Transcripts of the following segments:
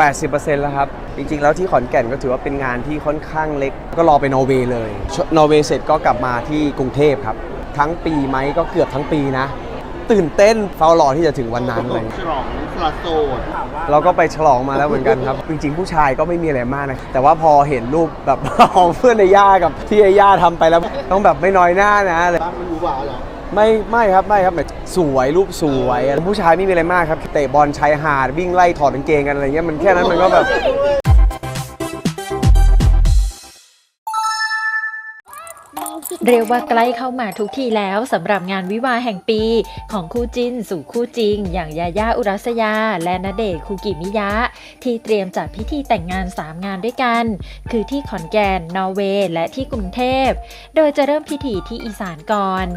80%แล้วครับ จริง ๆ แล้วที่ขอนแก่นก็ถือว่าเป็นงานที่ค่อนข้างเล็ก ก็รอไปนอร์เวย์เลยชนอร์เวย์เสร็จก็กลับมาที่กรุงเทพครับ ทั้งปีไหมก็เกือบทั้งปีนะ ตื่นเต้นเฝ้ารอที่จะถึงวันนั้นเลยฉลองสละโสดเราก็ไปฉลองมาแล้วเหมือนกันครับ จริง ๆ ผู้ชายก็ไม่มีอะไรมากนะ แต่ว่าพอเห็นรูปแบบของเพื่อนในย่ากับที่ไอ้ย่าทำไปแล้วต้องแบบไม่น้อยหน้านะอะไรบ้านมันรู้ว่าเหรอ ไม่ไม่ครับไม่ครับแบบสวยรูปสวยผู้ชายไม่มีอะไรมากครับเตะบอลชายหาดวิ่งไล่ถอดกางเกงกันอะไรเงี้ยมันแค่นั้นมันก็แบบเรียกว่าใกล้เข้ามาทุกทีแล้วสำหรับงานวิวาแห่งปี ของคู่จิ้นสู่คู่จริง อย่างยาย่าอุรัสยา และณเดชคูกิมิยะ ที่เตรียมจัดพิธีแต่งงาน 3 งานด้วยกัน คือที่ขอนแก่นนอร์เวย์ และที่กรุงเทพ โดยจะเริ่มพิธีที่อีสานก่อน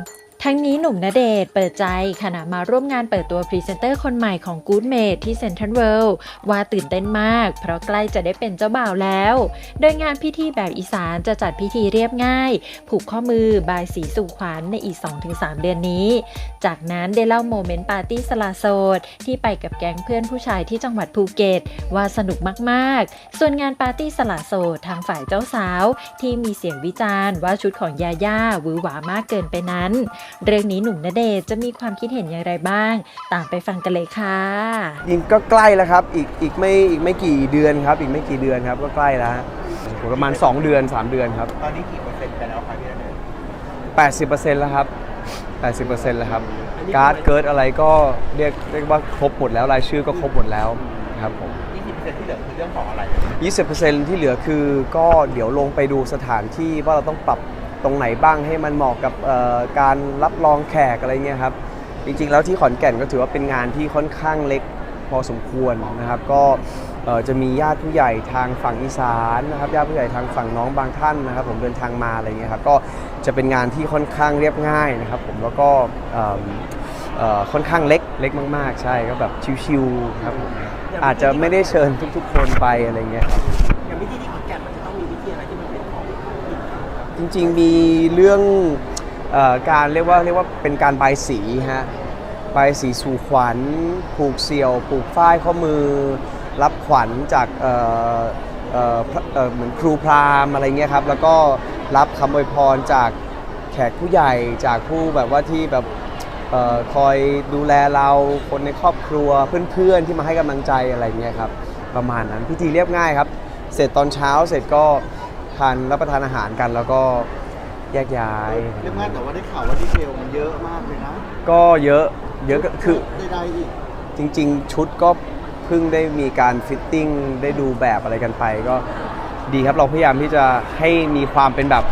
ทั้งนี้หนุ่มณเดชน์เปิดใจขณะมาร่วมงานเปิดตัวพรีเซนเตอร์คนใหม่ของ Good Mate ที่เซ็นทรัลเวิลด์ว่าตื่นเต้นมาก เพราะใกล้จะได้เป็นเจ้าบ่าวแล้ว โดยงานพิธีแบบอีสานจะจัดพิธีเรียบง่าย ผูกข้อมือบายสีสู่ขวัญในอีก 2-3 เดือนนี้ จากนั้นได้เล่าโมเมนต์ปาร์ตี้สลาโสดที่ไปกับแก๊งเพื่อนผู้ชายที่จังหวัดภูเก็ตว่าสนุกมากๆ ส่วนงานปาร์ตี้สลาโสดทางฝ่ายเจ้าสาว ที่มีเสียงวิจารณ์ว่าชุดของยาย่าหวือหวามากเกินไปนั้นเรื่องนี้หนุ่มณเดชน์จะมีความคิดเห็นอย่างไรบ้าง ตามไปฟังกันเลยค่ะ ยิงก็ใกล้แล้วครับ อีกอีกไม่อีกไม่กี่เดือนครับ อีกไม่กี่เดือนครับก็ใกล้แล้วฮะประมาณ 2 เดือน 3 เดือนครับ ตอนนี้กี่เปอร์เซ็นต์ไปแล้วครับพี่ณเดชน์80%แล้วครับ 80%แล้วครับ การ์ดเกิร์ดอะไรก็เรียกเรียกว่าครบหมดแล้วรายชื่อก็ครบหมดแล้วครับผม ยี่สิบเปอร์เซ็นต์ที่เหลือคือเรื่องของอะไร 20%ที่เหลือคือก็เดี๋ยวลงไปดูสถานที่ว่าเราต้องปรับ ตรงไหนบ้างให้มันเหมาะกับการรับรองแขกอะไรเงี้ยครับจริงๆ แล้วที่ขอนแก่นก็ถือว่าเป็นงานที่ค่อนข้างเล็กพอสมควรนะครับ ก็จะมีญาติผู้ใหญ่ทางฝั่งอีสานนะครับญาติผู้ใหญ่ทางฝั่งน้องบางท่านนะครับ ผมเดินทางมาอะไรเงี้ยครับก็จะเป็นงานที่ค่อนข้างเรียบง่ายนะครับ ผมแล้วก็ค่อนข้างเล็กเล็กมาก ๆ ใช่ก็แบบชิวๆครับอาจจะไม่ได้เชิญทุก ๆ คนไปอะไรเงี้ยอย่างวิธีที่ จริง ๆ มีเรื่องเออการเรียกว่าเรียกว่าเป็นการใบายสีฮะใบายสีสู่ขวัญ ผูกเสี่ยว ผูกฝ้ายข้อมือ รับขวัญจากเอ่อเอ่อพระเอ่อเหมือนครูพราหมณ์อะไรเงี้ยครับ แล้วก็รับคำอวยพรจากแขกผู้ใหญ่จากผู้แบบว่าที่แบบเออคอยดูแลเราคนในครอบครัวเพื่อนๆที่มาให้กำลังใจอะไรเงี้ยครับประมาณนั้นพิธีเรียบง่ายครับ เสร็จตอนเช้าเสร็จก็ ทานรับประทานอาหารกันแล้วก็แยกย้าย เรื่องงานแต่ว่าได้ข่าวว่าดีเทลมันเยอะมากเลยนะก็เยอะเยอะก็คือใดๆอีกจริง ๆ ชุดก็เพิ่งได้มีการฟิตติ้งได้ดูแบบอะไรกันไปก็ดีครับเราพยายามที่จะให้มีความเป็นแบบ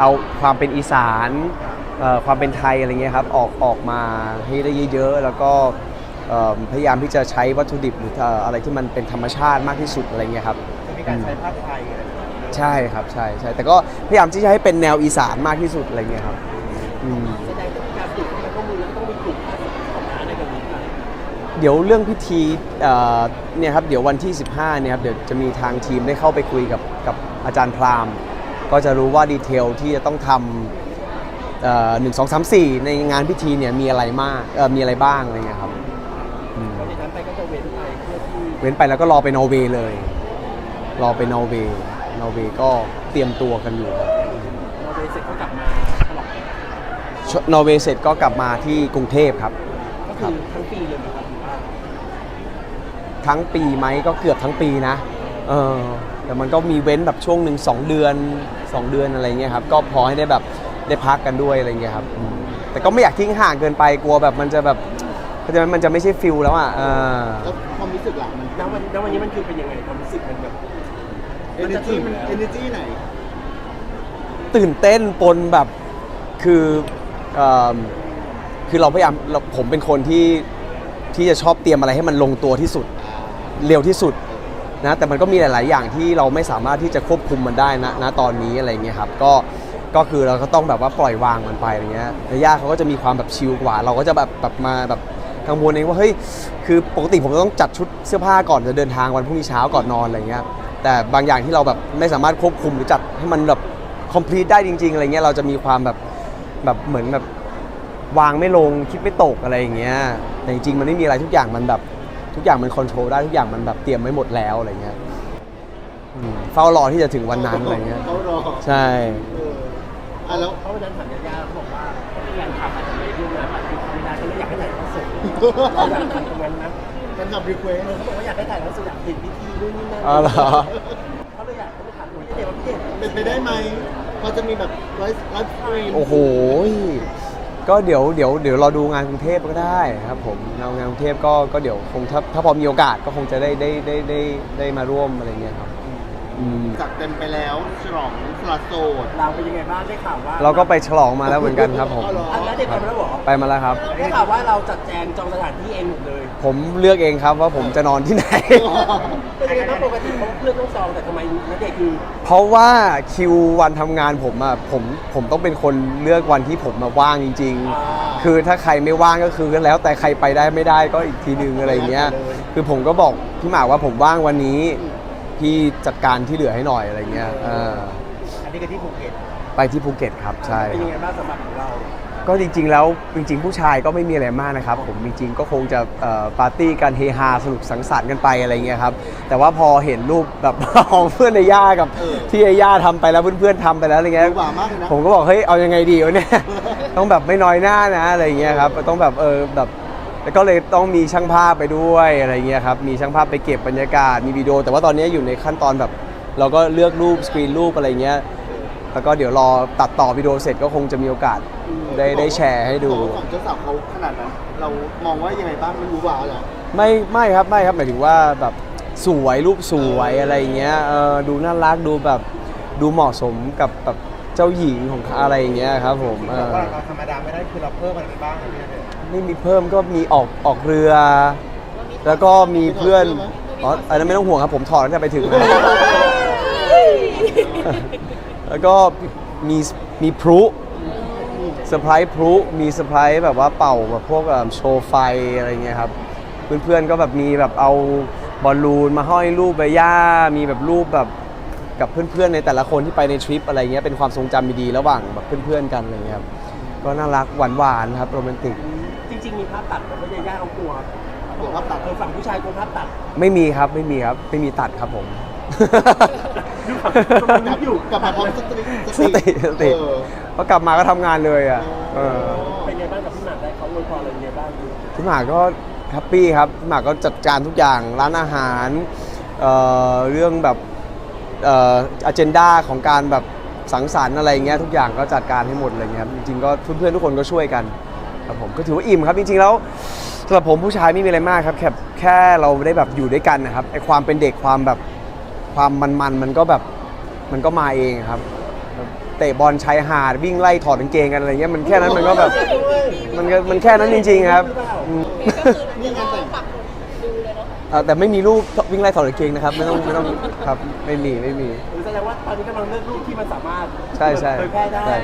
เอาความเป็นอีสานเอ่อความเป็นไทยอะไรเงี้ยครับออกออกมาให้ได้เยอะๆ แล้วก็เอ่อพยายามที่จะใช้วัตถุดิบหรือเอ่ออะไรที่มันเป็นธรรมชาติมากที่สุดอะไรเงี้ยครับ จะมีการใช้ผ้าไทยอะไรอย่างเงี้ย ใช่ครับใช่ใช่แต่ก็พยายามที่จะให้เป็นแนวอีสานมากที่สุดอะไรเงี้ยครับอืมแสดงถึงการปลูกเข้าไปข้อมือแล้วต้องมีปลูกของร้านในแบบนี้ค่ะเดี๋ยวเรื่องพิธีเอ่อเนี่ยครับเดี๋ยววันที่ 15เนี่ยครับเดี๋ยวจะมีทางทีมได้เข้าไปคุยกับกับอาจารย์พราหมณ์ก็จะรู้ว่าดีเทลที่จะต้องทำเอ่อหนึ่งสองสามสี่ในงานพิธีเนี่ยมีอะไรมากเอ่อมีอะไรบ้างอะไรเงี้ยครับอืมเพราะฉะนั้นไปก็จะเว้นไปเพื่อที่เว้นไปแล้วก็รอไปนอร์เวย์เลย รอไปนอร์เวย์ นอร์เวย์ก็เตรียมตัวกันอยู่ครับเราไปเสร็จก็กลับมาฉลองนอร์เวย์เสร็จก็กลับมาที่กรุงเทพครับ ก็คือทั้งปีเลยนะครับหรือว่าทั้งปีไหมก็เกือบทั้งปีนะเออแต่มันก็มีเว้นแบบช่วงหนึ่งสองเดือนสองเดือนอะไรเงี้ยครับก็พอให้ได้แบบได้พักกันด้วยอะไรเงี้ยครับอืมแต่ก็ไม่อยากทิ้งห่างเกินไปกลัวแบบมันจะแบบเพราะฉะนั้นมันจะไม่ใช่ฟิลแล้วอะเออ แล้วความรู้สึกหลังมันณวันณวันนี้มันคือเป็นยังไงความรู้สึกมันแบบ เอเนจีมันเอเนจีไหน ตื่นเต้นปนแบบคือเอิ่มคือเราพยายามเราผมเป็นคนที่ที่จะชอบเตรียมอะไรให้มันลงตัวที่สุด เร็วที่สุดนะแต่มันก็มีหลาย ๆ อย่างที่เราไม่สามารถที่จะควบคุมมันได้นะณตอนนี้อะไรเงี้ยครับก็ก็คือเราก็ต้องแบบว่าปล่อยวางมันไปอะไรเงี้ยแต่ย่าเขาก็จะมีความแบบชิลกว่า เราก็จะแบบแบบมาแบบกังวลเองว่าเฮ้ยคือปกติผมต้องจัดชุดเสื้อผ้าก่อนจะเดินทางวันพรุ่งนี้เช้าก่อนนอนอะไรเงี้ย แต่บางอย่างที่เราแบบไม่สามารถควบคุมหรือจัดให้มันแบบ complete ได้จริง ๆ อะไรเงี้ยเราจะมีความแบบแบบเหมือนแบบวางไม่ลงคิดไม่ตกอะไรอย่างเงี้ยแต่จริงๆมันไม่มีอะไรทุกอย่างมันแบบทุกอย่างมันคอนโทรลได้ทุกอย่างมันแบบเตรียมไว้หมดแล้วอะไรเงี้ยอืมเฝ้ารอที่จะถึงวันนั้นอะไรเงี้ยเขารอใช่ เอออะแล้วเพราะวันนั้นถามยาๆเขาบอกว่าที่งานทำอาจจะไม่ร่วมงานปฏิทินไม่ได้ก็เลยอยากให้ถ่ายทอดสดเราอยากทำตรงนั้นนะ มันกับรีเควสเออเขาบอกว่าอยากให้ถ่ายทอดสดอยากเห็นพิธีนู่นนี่นั่นอ๋อเหรอ เขาเลยอยากให้ไปถามหนูพี่เด็กว่าพี่เด็กเป็นไปได้ไหมพอจะมีแบบไลฟ์ไลฟ์สตรีมโอ้โห ก็เดี๋ยวเดี๋ยวเดี๋ยวเราดูงานกรุงเทพก็ได้ครับผมงานงานกรุงเทพก็ก็เดี๋ยวคงถ้าถ้าพอมีโอกาสก็คงจะได้ได้ได้ได้ได้มาร่วมอะไรเงี้ยครับอืม จากเต็มไปแล้วฉลองสละโสดเราเป็นยังไงบ้างได้ข่าวว่าเราก็ไปฉลองมาแล้วเหมือนกันครับผมอ๋อเหรออันนั้นเด็กไปแล้วเหรอไปมาแล้วครับ ได้ข่าวว่าเราจัดแจงจองสถานที่เองหมดเลยผมเลือกเองครับว่าผมจะนอนที่ไหน เป็นยังไงบ้างปกติเขาเพื่อนต้องจองแต่ทำไมนักเด็กคือเพราะว่าคิววันทำงานผมอะผมผมต้องเป็นคนเลือกวันที่ผมมาว่างจริง อ่าๆคือถ้าใครไม่ว่างก็คือก็แล้วแต่ใครไปได้ไม่ได้ก็อีกทีนึงอะไรเงี้ย คือผมก็บอกพี่หมากว่าผมว่างวันนี้ พี่จัดการที่เหลือให้หน่อยอะไรเงี้ยเอออันนี้ก็ที่ภูเก็ตไปที่ภูเก็ตครับใช่เป็นคยังรับไงบ้างสำหรับของเราก็จริง ๆ แล้วจริง ๆ ผู้ชายก็ไม่มีอะไรมากนะครับ ผมจริงๆก็คงจะเอ่อปาร์ตี้กันเฮฮาสนุกสังสรรค์กันไปอะไรเงี้ยครับแต่ว่าพอเห็นรูปแบบของเพื่อนในย่ากับเออที่ไอ้ย่าทำไปแล้วเพื่อนๆทำไปแล้วอะไรเงี้ยหวานมากเลยนะผมก็บอกเฮ้ยเอายังไงดีวะเนี่ยต้องแบบไม่น้อยหน้านะอะไรเงี้ยครับต้องแบบเออแบบ แล้วก็เลยต้องมีช่างภาพไปด้วยอะไรเงี้ยครับมีช่างภาพไปเก็บบรรยากาศมีวิดีโอ แต่ว่าตอนนี้อยู่ในขั้นตอนแบบ เราก็เลือกรูปสกรีนรูปอะไรเงี้ยแล้วก็เดี๋ยวรอตัดต่อวิดีโอเสร็จก็คงจะมีโอกาสได้ได้แชร์ให้ดูบอกว่าฝั่งเจ้าสาวเขาขนาดนั้นเรามองว่ายังไงบ้างมันรู้หวาเหรอ ไม่ไม่ครับไม่ครับหมายถึงว่าแบบสวยรูปสวยอะไรเงี้ยเออดูน่ารักดูแบบดูเหมาะสมกับแบบ เจ้าหญิงของเขาอะไรอย่างเงี้ยครับผมเออเราธรรมดาไม่ได้คือเราเพิ่มอะไรบ้างอะพี่ณเดชน์ไม่มีเพิ่มก็มีออกออกเรือ แล้วก็มีเพื่อนอ๋ออันนั้นไม่ต้องห่วงครับผมถอดตั้งแต่ไปถึงแล้วแล้วก็มีมีพลุเซอร์ไพรส์พลุมีเซอร์ไพรส์แบบว่าเป่าแบบพวกเอิ่มโชว์ไฟอะไรเงี้ยครับ เพื่อนๆก็แบบมีแบบเอาบอลลูนมาห้อยรูปใบหญ้า มีแบบรูปแบบ กับเพื่อนๆในแต่ละคนที่ไปในทริปอะไรเงี้ยเป็นความทรงจำดีๆระหว่างแบบเพื่อนๆกันอะไรเงี้ยครับก็น่ารักหวานๆครับโรแมนติก จริง ๆ มีภาพตัดแต่ไม่ได้ยากเขากลัวเดี๋ยวภาพตัดเออฝั่งผู้ชายกลัวภาพตัดไม่มีครับไม่มีครับไม่มีตัดครับผม ดูฝั่งกำลังนึกอยู่กลับมาพร้อมสติสติสติ เออ พอกลับมาก็ทำงานเลยอะเออเป็นไงบ้างกับพี่หมากได้เขาอวยพรอะไรยังไงบ้างพี่หมากก็แฮปปี้ครับพี่หมากก็จัดการทุกอย่างร้านอาหารเอ่อเรื่องแบบ เอ่ออเจนดาของการแบบสังสรรค์อะไรเงี้ยทุกอย่างก็จัดการให้หมดอะไรเงี้ยครับจริงๆก็เพื่อนๆทุกคนก็ช่วยกันครับผมก็ถือว่าอิ่มครับจริงๆแล้วสำหรับผมผู้ชายไม่มีอะไรมากครับแค่แค่เราได้แบบอยู่ด้วยกันนะครับไอความเป็นเด็กความแบบความมันๆมันก็แบบมันก็มาเองครับเตะบอลชายหาดวิ่งไล่ถอดกางเกงกันอะไรเงี้ยมันแค่นั้นมันก็แบบมันก็มันแค่นั้นจริง ๆ ครับ อ่อแต่ไม่มีรูปวิ่งไล่ถอดกางเกงนะครับ ไม่ต้องไม่ต้องครับไม่มีไม่มี หรือแสดงว่าตอนนี้กำลังเลือกรูปที่มันสามารถใช่ใช่เผยแพร่ได้ ใช่